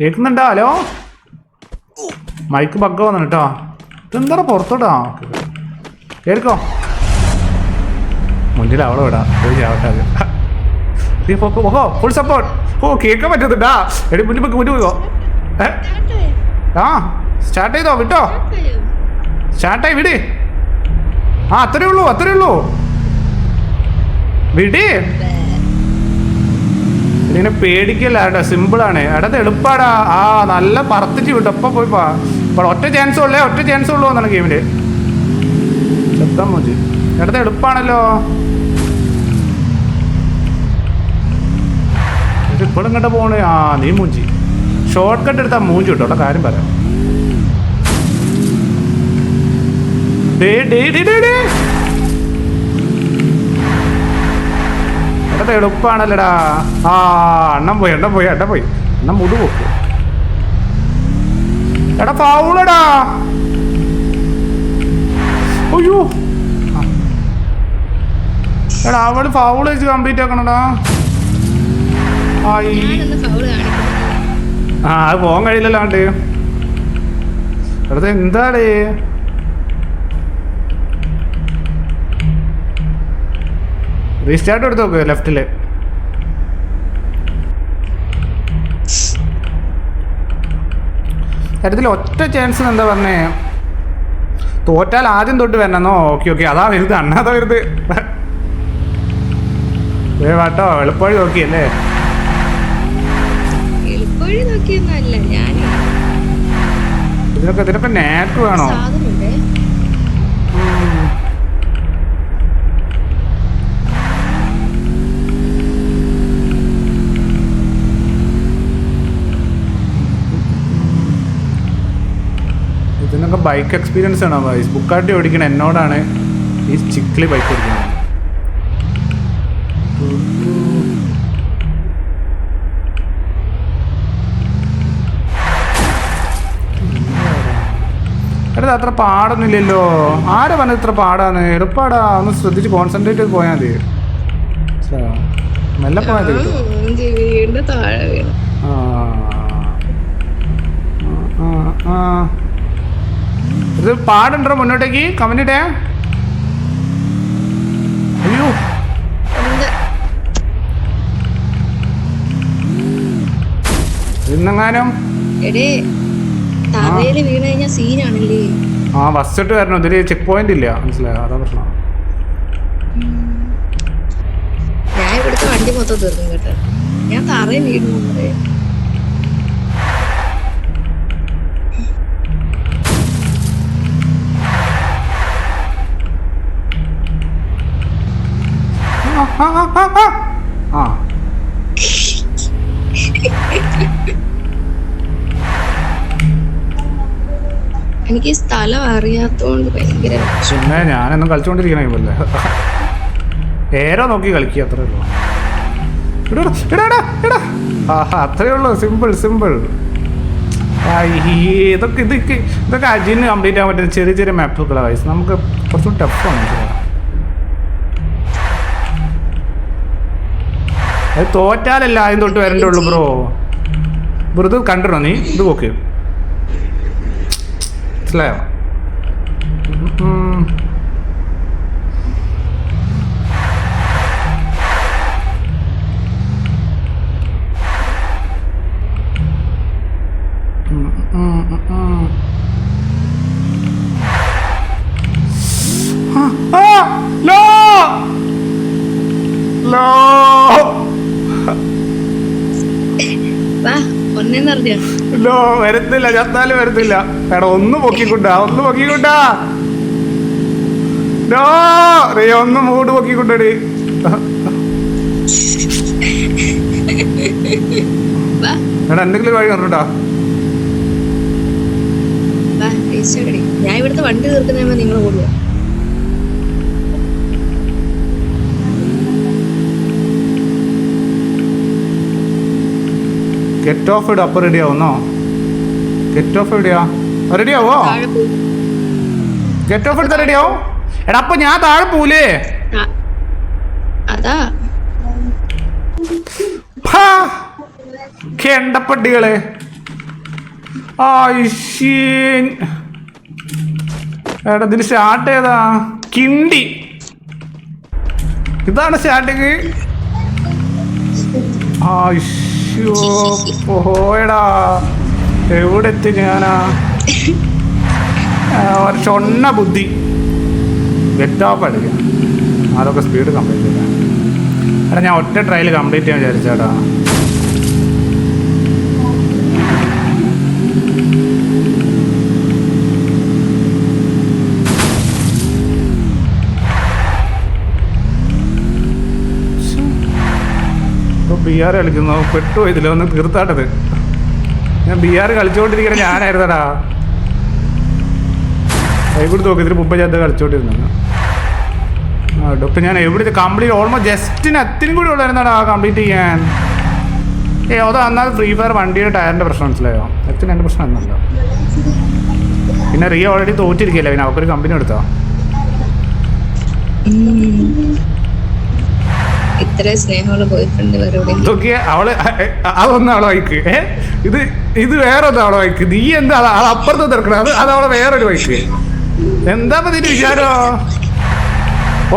കേൾക്കുന്നുണ്ടോ hello? Mic bug വന്നു കേട്ടോ ഇതെന്താ പുറത്തോട്ടാ? കേൾക്കോ? മുന്നിൽ അവളെ വിടാം. പൊക്കോ ഫുൾ സപ്പോർട്ട് ഓ കേൾക്കാൻ പറ്റത്തിട്ടാ എടി മുന്നിൽ പോയി മുന്നിൽ പോയോ ആ സ്റ്റാർട്ട് ചെയ്തോ വിട്ടോ? സ്റ്റാർട്ടായി വിട്. ആ അത്രേ ഉള്ളൂ അത്രേ ഉള്ളൂ. വിട്. ഇതിനെ പേടിക്കല്ല കേട്ടോ സിമ്പിളാണ്. എടാ എളുപ്പാടാ. ആ നല്ല പറത്തിച്ച് വിട്ടു ഒപ്പം പോയി പാ. ഇപ്പോൾ ഒറ്റ ചാൻസ് ഉള്ളേ ഒറ്റ ചാൻസ് ഉള്ളൂ എന്നാണ് ഗെയിമിൽ ശബ്ദം മോജി? എടത് എളുപ്പാണല്ലോ. ഇപ്പോഴും ഇങ്ങോട്ട് പോണേ. ആ നീ മൂഞ്ചി. ഷോർട്ട് കട്ട് എടുത്താൽ മൂഞ്ചി കിട്ടോ കാര്യം പറയാം. ഡേ ഡേ ഡേ ഡേ ഡേ എളുപ്പമാണല്ലടാ ആ എണ്ണം പോയി എണ്ണം പോയി എണ്ണം പോയി. എണ്ണം മുടുപോക്കു എടാ ഫൗളടാ. അയ്യോ. എടാ അവൾ ഫൗൾ വെച്ച് കംപ്ലീറ്റ് ആക്കണടാ. ആ അത് പോകാൻ കഴിയില്ലല്ലാണ്ട് എന്താടേ? റീസ്റ്റാർട്ട് എടുത്ത് നോക്ക് ലെഫ്റ്റിൽ. കാര്യത്തിൽ ഒറ്റ ചാൻസ് എന്താ പറഞ്ഞേ? തോറ്റാൽ ആദ്യം തൊട്ട് വരണമെന്നോ ഓക്കെ ഓക്കെ അതാ വരുത് അണ്ണാതാ വരുത് ഏ വാട്ടോ എളുപ്പഴി നോക്കിയല്ലേ? ഇതിനൊക്കെ ഇതിനൊക്കെ നാക്ക് വേണോ? ഇതിനൊക്കെ ബൈക്ക് എക്സ്പീരിയൻസ് ആണ്. വൈസ് ബുക്കാട്ടി ഓടിക്കണ എന്നോടാണ് ഈ ചിക്കിളി ബൈക്ക് ഓടിക്കുന്നത്. എടാ അത്ര പാടൊന്നുമില്ലല്ലോ. ആരെ പറഞ്ഞ ഇത്ര പാടാന്ന്? എളുപ്പാടാ. ഒന്ന് ശ്രദ്ധിച്ച് കോൺസെൻട്രേറ്റ് ചെയ്ത് പോയാൽ മതി. മെല്ലെ പോയാൽ മതി കിട്ടും. ആ, ആ, ആ. ഇത് പാടുണ്ടോ മുന്നോട്ടേക്ക്? കമന്റ് ഇടേ. അയ്യോ. ഇന്നെങ്ങാനും? ആ ബസ് ഇട്ട് വരണം. ഇതിൽ ചെക്ക് പോയിന്റ് ഇല്ല. മനസ്സിലായോ? അതാ പ്രശ്നം. ഞാൻ ഇവിടുത്തെ വണ്ടി മൊത്തം തീർക്കും കേട്ടോ. ഞാൻ തറയിൽ വീണു ആ, എനിക്ക് സ്ഥലം അറിയാത്തോണ്ട് ഭയങ്കര. പിന്നെ ഞാനെന്നും കളിച്ചോണ്ടിരിക്കണേ ഏരോ നോക്കി കളിക്കുക അത്രേ ഉള്ളൂ. അത്രേ ഉള്ളൂ. Simple simple. ഇതൊക്കെ ഇതൊക്കെ ഇതൊക്കെ അജിന് കംപ്ലീറ്റ് ആകാൻ പറ്റുന്ന ചെറിയ ചെറിയ മാപ്പുകളാണ് വയസ്സ് നമുക്ക് കുറച്ചും ടഫാണ് അത് തോറ്റാലല്ല ആദ്യം തൊട്ട് വരണ്ടുള്ളൂ ബ്രോ ബ്രോ ഇത് കണ്ടിട്ടോ നീ ഇത് നോക്ക് മനസ്സിലായോ ഉം. ഉം, ഒന്നേന്നറിഞ്ഞ വരത്തില്ല വരുന്നില്ല. ചത്താലും വരുന്നില്ല. എടാ ഒന്ന് പൊക്കിക്കൊണ്ടാ ഒന്ന് പൊക്കിക്കൊണ്ടാ. നോ റിയ ഒന്ന് മൂട് പൊക്കിക്കൊണ്ടടി. എടാ എന്തെങ്കിലും വഴി പറഞ്ഞോട്ടാ ഞാൻ ഇവിടുത്തെ വണ്ടി തീർക്കുന്ന നിങ്ങൾ ഓടുക ഗെറ്റ് ഓഫ് ഇടും അപ്പൊ റെഡി ആവുന്നോ? ഗെറ്റ് ഓഫ് എവിടെയാ? റെഡി ആവോ ഗെറ്റ് ഓഫ് എടുത്താ റെഡി ആവും? എടാ അപ്പൊ ഞാൻ താഴെ പോലേ കെണ്ടപ്പട്ടികളെ. എടാ ഇതിന് സ്റ്റാർട്ട് ചെയ്താ കിണ്ടി. ഇതാണ് സ്റ്റാർട്ടിങ് ആയിഷോ പോയടാ എവിടെ എത്തി ഞാനാ? ഒരു ചൊണ്ണ ബുദ്ധി. ഗെറ്റോപ്പ് അടിക്കാം അതൊക്കെ സ്പീഡ് കംപ്ലീറ്റ് ചെയ്യാം. എടാ ഞാൻ ഒറ്റ ട്രയൽ കംപ്ലീറ്റ് ചെയ്യാൻ വിചാരിച്ചേട്ടാ ബി ആർ കളിക്കുന്നു. പെട്ടു ഇതിൽ ഒന്ന് തീർത്താട്ടത്. ഞാൻ ബി ആർ കളിച്ചുകൊണ്ടിരിക്കുന്ന ഞാനായിരുന്നടാ. കൈകൂടി നോക്കി. ഇതിന് മുമ്പ് ഞാൻ കളിച്ചോണ്ടിരുന്നു ഇപ്പം ഞാൻ എവിടെ കംപ്ലീറ്റ് ഓൾമോസ്റ്റ് ജസ്റ്റിന് അത്തിനും കൂടി ഉള്ളായിരുന്നടാ കംപ്ലീറ്റ് ചെയ്യാൻ. ഏ അതോ എന്നാൽ ഫ്രീ ഫയർ വണ്ടിയുടെ ടയറിന്റെ പ്രശ്നം മനസ്സിലായോ? എത്തിന് എന്റെ പ്രശ്നം എന്നല്ല പിന്നെ റിയ ഓൾറെഡി തോറ്റിരിക്കല്ലേ പിന്നെ അവർക്കൊരു കമ്പനി എടുത്തോ? ഉം. ഇത്ര സ്നേഹമുള്ള ബോയ് ഫ്രണ്ട് വേറെ ഇതൊക്കെ അവൾ അവളെ വൈക്ക്. ഏ? ഇത് ഇത് വേറെ ഒന്നും നീ എന്താ അപ്പുറത്ത് തീർക്കണം അത് അത് അവളെ വേറൊരു എന്താ ഇപ്പൊ വിചാരോ?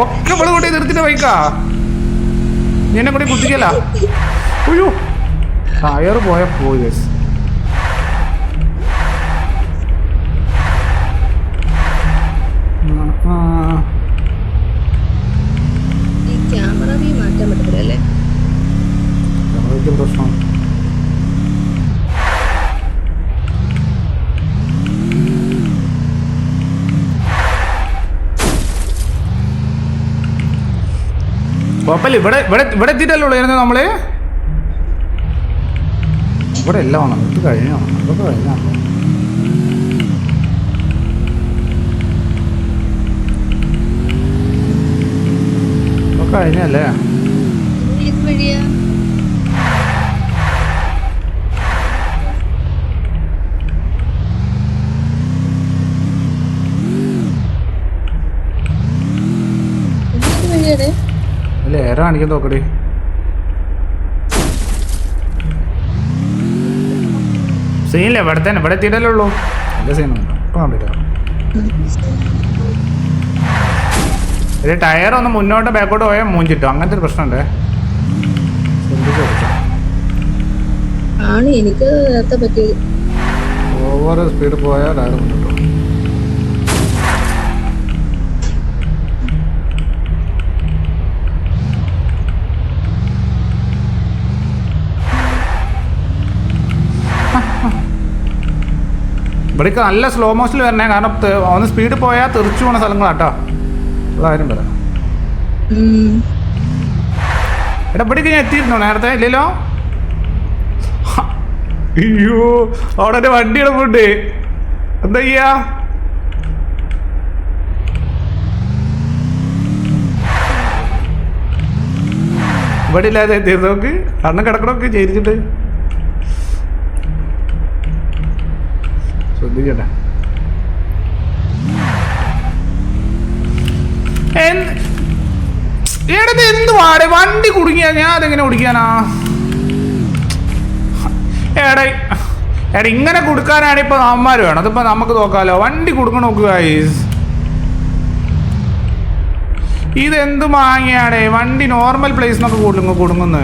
ഒക്കെ ഇവൾ കൂട്ടി നിർത്തിട്ട് വൈക്കാ? എന്നെ കൂടി കുത്തിക്കല്ല അയ്യോ ടയർ പോയ പോയി അതൊക്കെ പ്രശ്നമാണ് കുഴപ്പമില്ല ഇവിടെ ഇവിടെ ഇവിടെ എത്തിയിട്ടല്ലേ ഉള്ളു നമ്മൾ? ഇവിടെ എല്ലാം ആണ്? ഇത് കഴിഞ്ഞോ ഇതൊക്കെ കഴിഞ്ഞോ ഇതൊക്കെ കഴിഞ്ഞല്ലേ ഏറെ കാണിക്കാൻ നോക്കടി? സീനില്ല ഇവിടെ തന്നെ ഇവിടെ എത്തിയിട്ടല്ലേ ഉള്ളൂ. നല്ല സീനുണ്ട് കണ്ടില്ല ഒരു ടയർ ഒന്ന് മുന്നോട്ട് ബാക്കോട്ട് പോയാൽ മൂഞ്ചിട്ടോ അങ്ങനത്തെ ഒരു പ്രശ്നമുണ്ടേ. ആണ് എനിക്ക് നേരത്തെ പറ്റിയത്. ഓവർ സ്പീഡ് പോയാൽ ടയർ മുന്നോട്ടോ ഇവിടേക്ക് നല്ല സ്ലോ മോഷനിൽ വരണേ. കാരണം ഒന്ന് സ്പീഡ് പോയാൽ തെറിച്ചു പോണ സ്ഥലങ്ങളാട്ടോ. കാര്യം പറയാം എടാ ഇവിടേക്ക് ഞാൻ എത്തിയിരുന്നോ നേരത്തെ? ഇല്ലല്ലോ? അയ്യോ അവിടെ എന്റെ വണ്ടി കിടപ്പുണ്ട്. എന്താ ചെയ്യാ? ഇവിടെ ഇല്ലാതെ എത്തിയിരുന്നു നോക്ക്. അന്ന് കിടക്കണമൊക്കെ ചെയ്തിട്ട് ശ്രദ്ധിക്കട്ടെ. എന്ത്? എടത് എന്ത് വാടെ? വണ്ടി കുടുങ്ങിയാ ഞാൻ അതെങ്ങനെ കുടിക്കാനാ? എടേ എടാ ഇങ്ങനെ കൊടുക്കാനാണ് ഇപ്പൊ അമ്മമാര് വേണം. അതിപ്പോ നമുക്ക് നോക്കാലോ. വണ്ടി കൊടുക്കണം നോക്കുക. ഇതെന്ത് മാങ്ങിയാടെ? വണ്ടി നോർമൽ പ്ലേസ് എന്നൊക്കെ കൊടുങ്ങ കൊടുങ്ങുന്നു.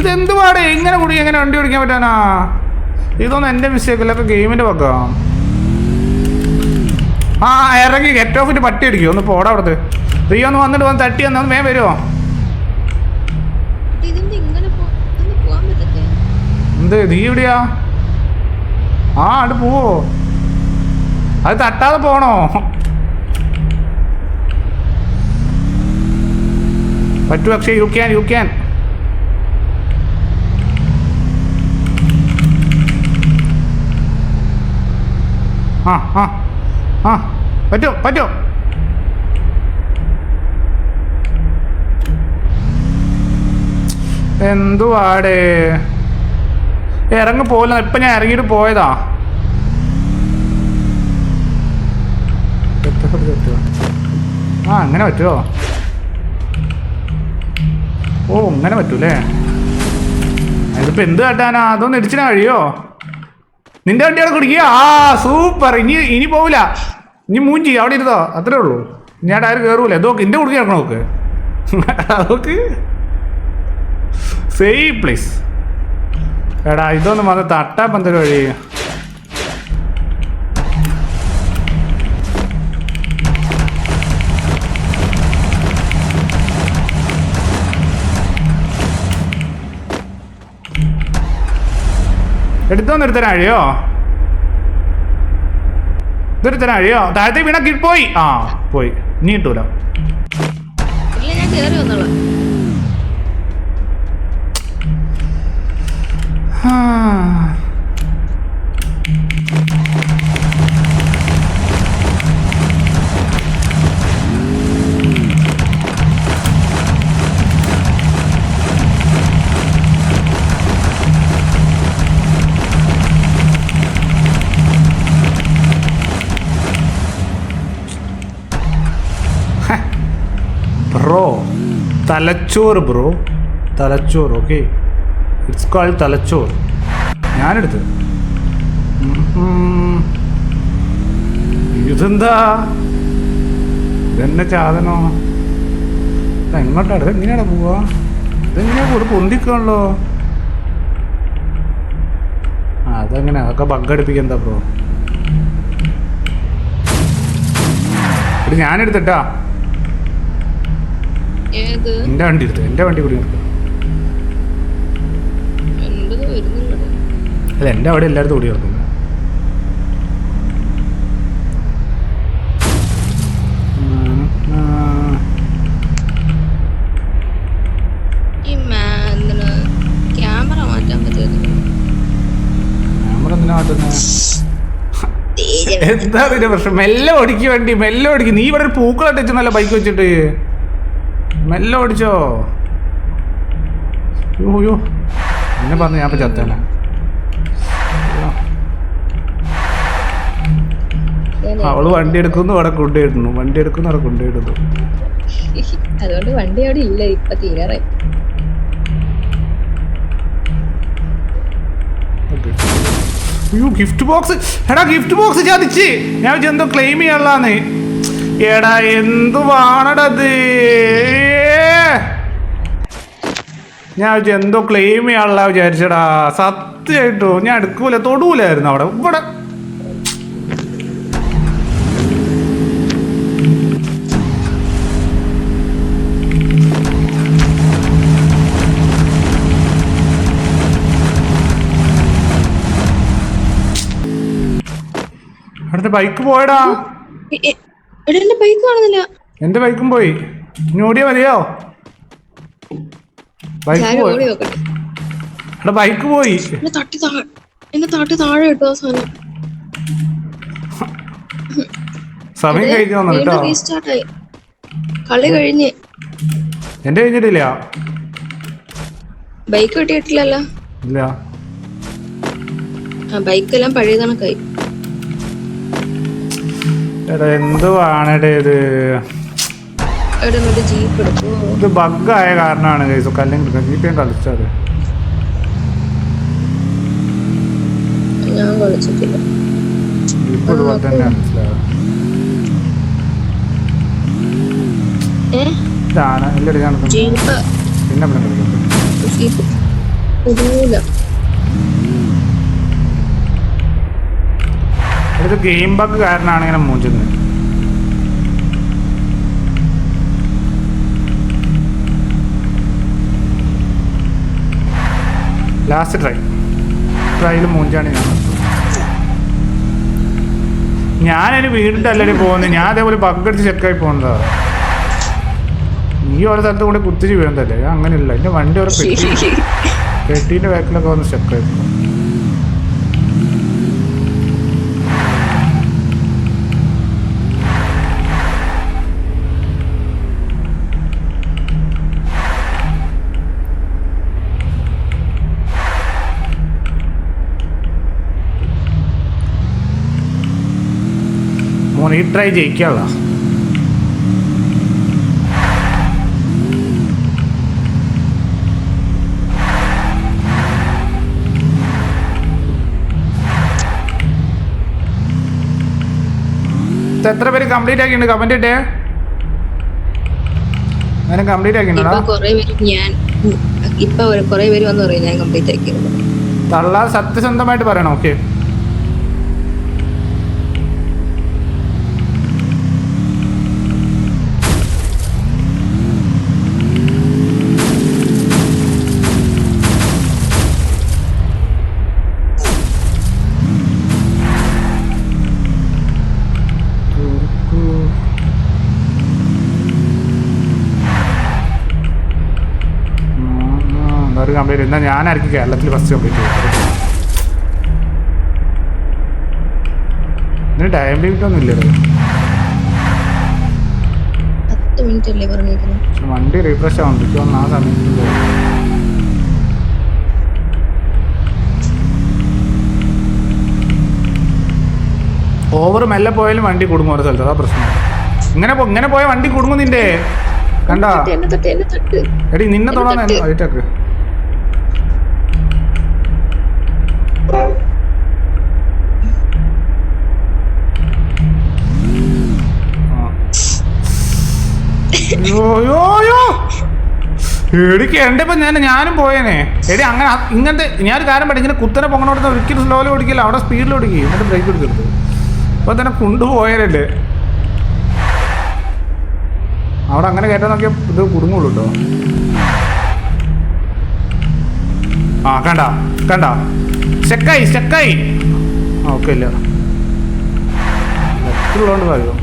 ഇതെന്ത് പാടേ ഇങ്ങനെ കുടുങ്ങി എങ്ങനെ വണ്ടി ഓടിക്കാൻ പറ്റാനാ? ഇതൊന്നും എന്റെ മിസ്റ്റേക്ക് അല്ലൊക്കെ ഗെയിമിന്റെ പക്കാം ആ. ഇറങ്ങി ഗെറ്റ് ഓഫിട്ട് പട്ടി അടിക്കും ഒന്ന് പോടാ അവിടുത്തെ. നീ ഒന്ന് വന്നിട്ട് വന്ന് തട്ടി വന്ന് വേഗം വരുമോ എന്ത് നീ എവിടെയാ? ആ അവിടെ പോവോ. അത് തട്ടാതെ പോണോ? പറ്റു പക്ഷേ യു ക്യാൻ യു ക്യാൻ ആ ആ പറ്റും പറ്റും. എന്തുവാടേ? ഇറങ്ങി പോകില്ല ഇപ്പൊ ഞാൻ ഇറങ്ങിയിട്ട് പോയതാ. ആ അങ്ങനെ പറ്റുമോ ഓ അങ്ങനെ പറ്റൂലേ. അതിപ്പോ എന്ത് കാട്ടാനാ? അതൊന്നും ഇടിച്ചിനാ കഴിയോ? നിന്റെ വണ്ടി അവിടെ കുടിക്കുക ആ സൂപ്പർ. ഇനി ഇനി പോവില്ല. ഇനി മൂഞ്ചി അവിടെ ഇരുതോ അത്രേ ഉള്ളൂ. ഞാൻ ആരും കയറൂല ഇതോ എന്റെ കുടുക്കി ഇറക്കണം നോക്ക്? നോക്ക്. സെയിം പ്ലീസ് എടാ ഇതൊന്നും വന്ന് തട്ടാൻ പന്തൽ വഴി എടുത്തോ നിർത്തനാഴിയോ നിർത്തനാഴിയോ ഇതൊരുത്തരാ താഴത്തെ വീണ പോയി. ആ പോയി. ഇല്ല ഞാൻ കേറി വന്നോളാം. തലച്ചോറ് ബ്രോ. തലച്ചോറ് ഓക്കെ? ഇറ്റ്സ് കോൾഡ് തലച്ചോറ്. ഞാനെടുത്ത്. ഇതെന്താ? ഇതെന്നെ ചാതനോ എങ്ങോട്ടാണ് ഇത് എങ്ങനെയാണ് പോവാ? ഇതെങ്ങനെയാ കൂടെ പൊന്തിക്കാണല്ലോ. അതെങ്ങനെ? അതൊക്കെ ബഗ്ഗടിപ്പിക്കുക എന്താ ബ്രോ? ഇത് ഞാനെടുത്തിട്ടാ എന്റെ വണ്ടി എടുത്തു? എന്റെ വണ്ടി കൂടി അല്ല എന്റെ അവിടെ എല്ലായിടത്തും ഓടി കിടക്കുന്നു എന്താ പ്രശ്നം? മെല്ലെ ഓടിക്ക് വണ്ടി മെല്ലെ ഓടിക്കും. നീ ഇവിടെ ഒരു പൂക്കളെ വെച്ചെന്നല്ല ബൈക്ക് വെച്ചിട്ട്. മെല്ലെ ഓടിച്ചോ. യോ യോ എന്നെ പറഞ്ഞു ഞാൻ ഇപ്പൊ ചത്തല്ല അവൾ വണ്ടി എടുക്കുന്നു അവിടെ കൊണ്ടുപോയിടുന്നു വണ്ടി എടുക്കുന്നു അവിടെ കൊണ്ടുപോയിടുന്നു അതുകൊണ്ട് വണ്ടി അവിടെ ഇല്ല ഇപ്പൊ തീരാറായി അയ്യോ ഗിഫ്റ്റ് ബോക്സ്. എടാ ഗിഫ്റ്റ് ബോക്സ് ചതിച്ച്. ഞാൻ എന്തോ ക്ലെയിം ചെയ്യാനുള്ളതാന്ന്. എടാ എന്തുവാണടത്? ഞാൻ എന്തോ ക്ലെയിം ചെയ്യാനുള്ള വിചാരിച്ചടാ. സത്യമായിട്ടോ ഞാൻ എടുക്കൂല തൊടൂലായിരുന്നു അവിടെ. ഇവിടെ. അടുത്ത ബൈക്ക് പോയടാ. എന്റെ ബൈക്ക് കാണുന്നില്ല. എന്റെ ബൈക്കും പോയി. ഇനി ഓടിയാ മതിയോ? ബൈക്ക് പോയി? എടാ ബൈക്ക് പോയി. എന്നെ തട്ടി താഴെ എന്നെ തട്ടി താഴെ ഇട്ടോ സാധനം. സമയം കഴിഞ്ഞു വന്നു കേട്ടോ. കളി കഴിഞ്ഞ്. എന്റെ കഴിഞ്ഞിട്ടില്ല? ബൈക്ക് കിട്ടിയിട്ടില്ലല്ലോ. ഇല്ല. ആ ബൈക്കെല്ലാം പഴയ കണക്കായി. എടാ എന്തുവാണെടേ ഇത്? എവിടെ മറ്റേ ജീപ്പ് എടുക്കോ ഇത് ബഗ്ഗായ കാരണമാണ് കൈസ് അല്ലെങ്കിൽ ജീപ്പ് ഞാൻ കളിച്ചത്. ഞാൻ കളിച്ചിട്ടില്ല. ജീപ്പ് ഇതുപോലെ തന്നെ മനസ്സിലാവും. ഏ? ഇതാണ്. ഇല്ലടി ഞാൻ ജീപ്പ്. പിന്നെ പിന്നെ കളിക്കുന്നത് ജീപ്പ്. ഒതുങ്ങൂല. ഇത് ഗെയിം ബഗ് കാരണമാണ് ഇങ്ങനെ മൂഞ്ചുന്നത്. ലാസ്റ്റ് ട്രൈ ട്രൈയിൽ മൂഞ്ചാണ് ഞാൻ. ഞാനൊരു വീടിന്റെ അല്ലടി പോകുന്നത്. ഞാൻ അതേപോലെ ബഗ് അടിച്ച് ചെക്കായി പോകുന്നതാ. നീ ഓരോ സ്ഥലത്ത് കൂടെ കുത്തിച്ച് വീഴുന്നതല്ലേ? അങ്ങനെയല്ല. എന്റെ വണ്ടി ഓരോ പെട്ടി പെട്ടീന്റെ ബാക്കിലൊക്കെ വന്ന് ചെക്കായി പോകും. റീട്രൈ ജയിക്കാനുള്ള എത്ര പേര് കംപ്ലീറ്റ് ആക്കിയിട്ടുണ്ട്? കമന്റ് ഇട്ടേ. അങ്ങനെ കംപ്ലീറ്റ് ആക്കിയിട്ടുണ്ടോ തള്ള സത്യസന്ധമായിട്ട് പറയണം ഓക്കെ ഒരു കംപ്ലീറ്റ് എന്നാൽ ഞാനായിരിക്കും കേരളത്തിൽ ഫസ്റ്റ് കംപ്ലീറ്റ് ചെയ്യുന്നത് ഇതിന് ടൈം ലിമിറ്റ് ഒന്നും ഇല്ലല്ലോ. വണ്ടി റീഫ്രഷ് ആവുന്നുണ്ട് ആ സമയത്ത് ഓവർ മെല്ലെ പോയാലും വണ്ടി കുടുങ്ങും ഓരോ സ്ഥലത്ത്. അതാ പ്രശ്നം. ഇങ്ങനെ ഇങ്ങനെ പോയ വണ്ടി കുടുങ്ങും നിന്റെ. കണ്ടാ? എടി നിന്നെ തൊടാൻ തൊട്ട്. വൈറ്റാക്ക് എടിക്ക് എന്റെ ഇപ്പം ഞാൻ ഞാനും പോയേനെ. എടി അങ്ങനെ ഇങ്ങനത്തെ ഞാനൊരു കാര്യം പഠി ഇങ്ങനെ കുത്തനെ പൊങ്ങണോടത്ത് ഒരിക്കലും സ്ലോയിൽ ഓടിക്കില്ല. അവിടെ സ്പീഡിൽ ഓടിക്കും എന്നിട്ട് ബ്രേക്ക് എടുക്കരുത് അപ്പോൾ തന്നെ കൊണ്ടുപോയാലല്ലേ. അവിടെ അങ്ങനെ കയറ്റാൻ നോക്കിയാൽ ഇത് കുടുങ്ങുള്ളൂ കേട്ടോ ആ കണ്ട കണ്ട. സ്റ്റക്കായി സ്റ്റക്കായി ഓക്കെ ഇല്ല. ഉള്ളതുകൊണ്ട് കാര്യം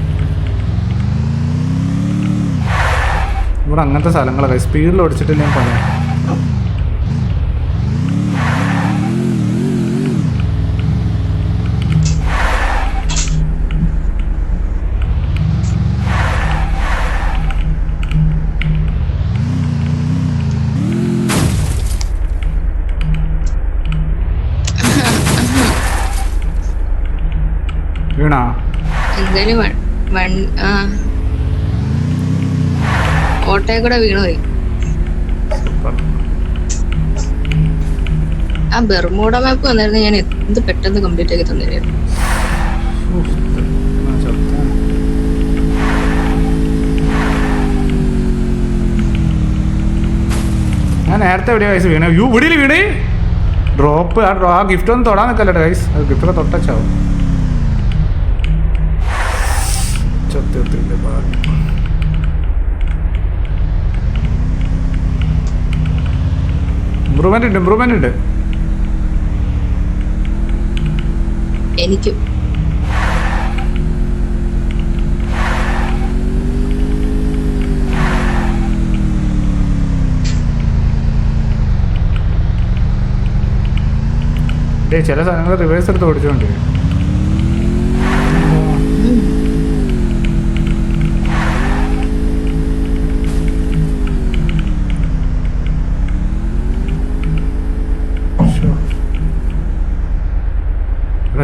ഇവിടെ അങ്ങനത്തെ സ്ഥലങ്ങളൊക്കെ സ്പീഡിൽ ഓടിച്ചിട്ട് ഞാൻ പറയാം വീണാ? എന്തായാലും ആ കൂടെ വീണുപോയി ആ ബെർമൂഡ മാപ്പ് വന്നായിരുന്നു ഞാൻ എന്ത് പെട്ടെന്ന് കംപ്ലീറ്റ് ആക്കി തന്നിരുന്നു ഞാൻ നേരത്തെ എവിടെയാ വയസ്സ് വീണേ? യു വീടിൽ വീണേ? ഡ്രോപ്പ് ആ ഡ്രോ ആ ഗിഫ്റ്റ് ഒന്നും തൊടാൻ നിൽക്കല്ലോ ഗൈസ് അത് ഗിഫ്റ്റൊക്കെ തൊട്ടച്ചാവും. ചത്തിന്റെ ഭാഗ്യം ഇമ്പ്രൂവ്മെന്റ് ഉണ്ട് ഇമ്പ്രൂവ്മെന്റ് ഉണ്ട്. എനിക്ക്. ചില സാധനങ്ങൾ റിവേഴ്സ് എടുത്ത്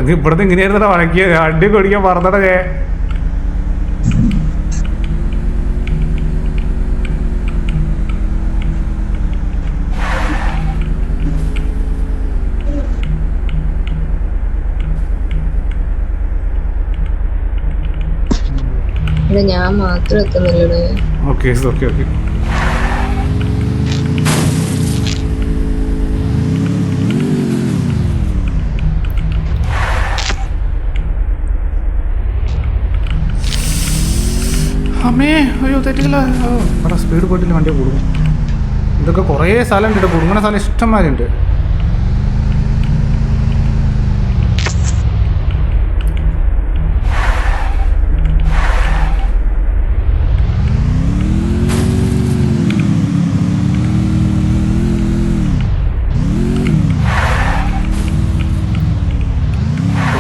ഓടിച്ചോണ്ട് ഇവിടുന്ന് ഇങ്ങനെയായിരുന്നു വഴക്കിയത് അടി കൊടിക്കാൻ പറഞ്ഞടാ ചേ ഞാൻ മാത്രം എത്തുന്നില്ലടേ. Okay okay okay. അമ്മേ അയ്യോ തെറ്റില്ല. എടാ സ്പീഡ് പോയിട്ടില്ല വണ്ടി കൂടും. ഇതൊക്കെ കുറേ സ്ഥലം ഉണ്ട് കുടുങ്ങണ സ്ഥലം ഇഷ്ടംമാരുണ്ട്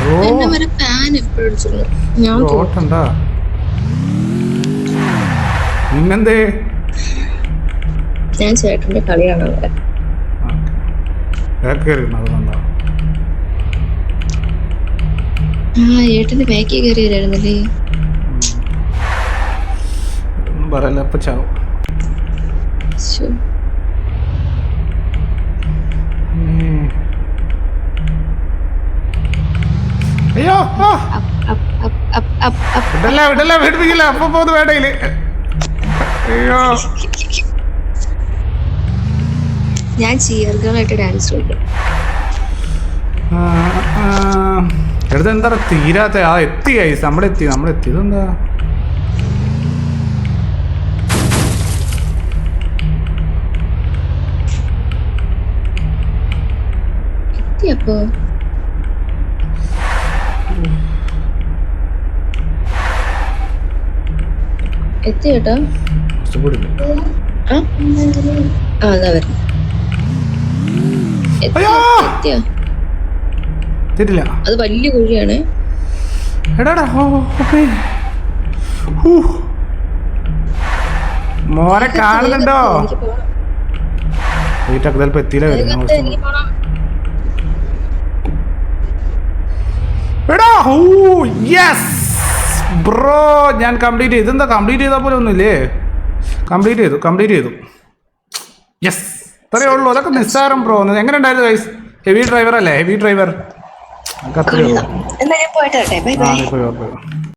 ഓ നിന്നെന്തേ ഞാൻ ചേട്ടന്റെ കയറിയിരുന്നു? ആ ഏട്ടന്റെ ബാക്കി കയറി വരായിരുന്നല്ലേ? പറയല്ല അപ്പൊ ചാവും. അയ്യോ വിടല്ല വിടല്ല വീട്ടിപ്പിക്കില്ല അപ്പൊ പോകുന്നു വേടയിൽ. ഞാൻ ചീർഗമായിട്ട് ഡാൻസ് കളിക്കും. എടുത്ത് എന്താ തീരാത്ത ആ എത്തി കൈസ് നമ്മളെത്തി നമ്മളെത്തി. ഇതെന്താ? എത്തിയപ്പോ? എത്തി കേട്ടോ ആ? അതാ വരുന്നു. തെറ്റില്ല. അത് വലിയ കുഴിയാണ്. എടാടാ. മോനെ കാണുന്നുണ്ടോ. വീട്ടൊക്കെ ചിലപ്പോ എത്തിയില്ല വരും ഞാൻ ഇതിനകത്ത് എനിക്ക് പോണം. എടാ യെസ് ബ്രോ ഞാൻ കംപ്ലീറ്റ് ചെയ്തു. ഇതെന്താ കംപ്ലീറ്റ് ചെയ്താൽ പോലെ ഒന്നുമില്ലേ? കംപ്ലീറ്റ് ചെയ്തു കംപ്ലീറ്റ് ചെയ്തു. യെസ് ഇത്രയേ ഉള്ളൂ. അതൊക്കെ നിസ്സാരം ബ്രോ എങ്ങനെ ഉണ്ടായിരുന്നു ഗൈസ് ഹെവി ഡ്രൈവർ അല്ലേ? ഹെവി ഡ്രൈവർ എന്നാ ഞാൻ പോയിട്ട് ബൈ ബൈ.